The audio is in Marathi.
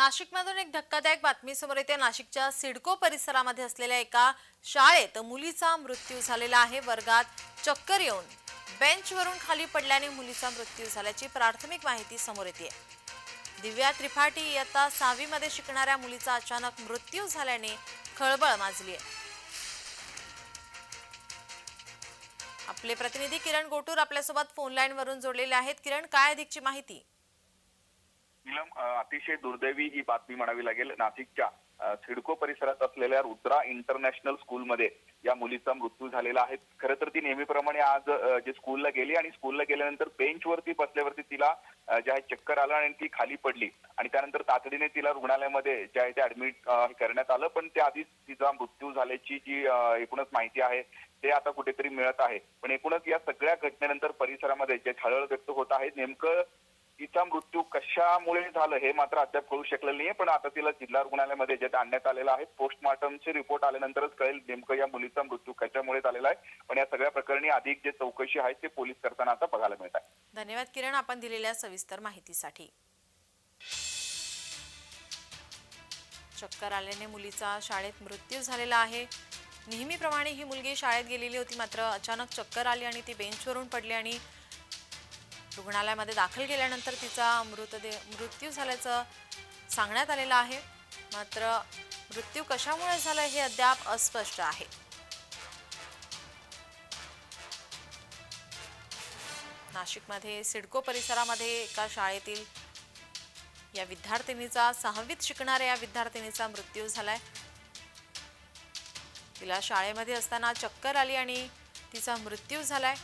नाशिकमधून एक धक्कादायक बातमी समोर येते. नाशिकच्या सिडको परिसरामध्ये असलेल्या एका शाळेत मुलीचा मृत्यू झालेला आहे. वर्गात चक्कर येऊन बेंचवरून खाली पडल्याने मुलीचा मृत्यू झाल्याची प्राथमिक माहिती समोर येते. दिव्या त्रिपाठी इयत्ता सहावीमध्ये शिकणाऱ्या मुलीचा अचानक मृत्यू झाल्याने खळबळ माजली आहे आपले प्रतिनिधी किरण गोटूर आपल्यासोबत फोन जोडलेले आहेत. किरण काय अधिकची माहिती? नीलम अतिशय दुर्दैवी ही बातमी म्हणावी लागेल. नाशिकच्या सिडको परिसरात असलेल्या रुद्रा इंटरनॅशनल स्कूलमध्ये या मुलीचा मृत्यू झालेला आहे. खरं तर ती नेहमीप्रमाणे आज जे स्कूलला गेली आणि स्कूलला गेल्यानंतर बेंचवरती बसल्यावरती तिला अ, जे आहे चक्कर आलं आणि ती खाली पडली. आणि त्यानंतर तातडीने तिला रुग्णालयामध्ये जे आहे ते ऍडमिट करण्यात आलं. पण त्याआधीच तिचा मृत्यू झाल्याची जी एकूणच माहिती आहे ते आता कुठेतरी मिळत आहे. पण एकूणच या सगळ्या घटनेनंतर परिसरामध्ये जे हळहळ व्यक्त होत आहे नेमकं तिचा मृत्यू कशामुळे झालं हे मात्र अद्याप कळू शकलेलं नाहीये पण आता तिला जिल्हा रुग्णालयामध्ये जे आणण्यात आलेलं आहे पोस्टमॉर्टमचे रिपोर्ट आल्यानंतरच कळेल नेमकं या मुलीचा मृत्यू कशामुळे झालेला आहे. पण या सगळ्या प्रकरणी अधिक जे चौकशी आहे ते पोलीस करताना आता बघायला मिळत आहे. धन्यवाद किरण आपण दिलेल्या सविस्तर माहितीसाठी. चक्कर आल्याने मुलीचा शाळेत मृत्यू झालेला आहे. नेहमीप्रमाणे ही मुलगी शाळेत गेलेली होती मात्र अचानक चक्कर आली आणि ती बेंचवरून पडली आणि रुग्णालयामध्ये दाखल केल्यानंतर तिचा मृतदेह मृत्यू झाल्याचं सांगण्यात आलेलं आहे. मात्र मृत्यू कशामुळे झाला हे अद्याप अस्पष्ट आहे. नाशिकमध्ये सिडको परिसरामध्ये एका शाळेतील या विद्यार्थिनीचा सहावीत शिकणाऱ्या या विद्यार्थिनीचा मृत्यू झालाय. तिला शाळेमध्ये असताना चक्कर आली आणि तिचा मृत्यू झालाय.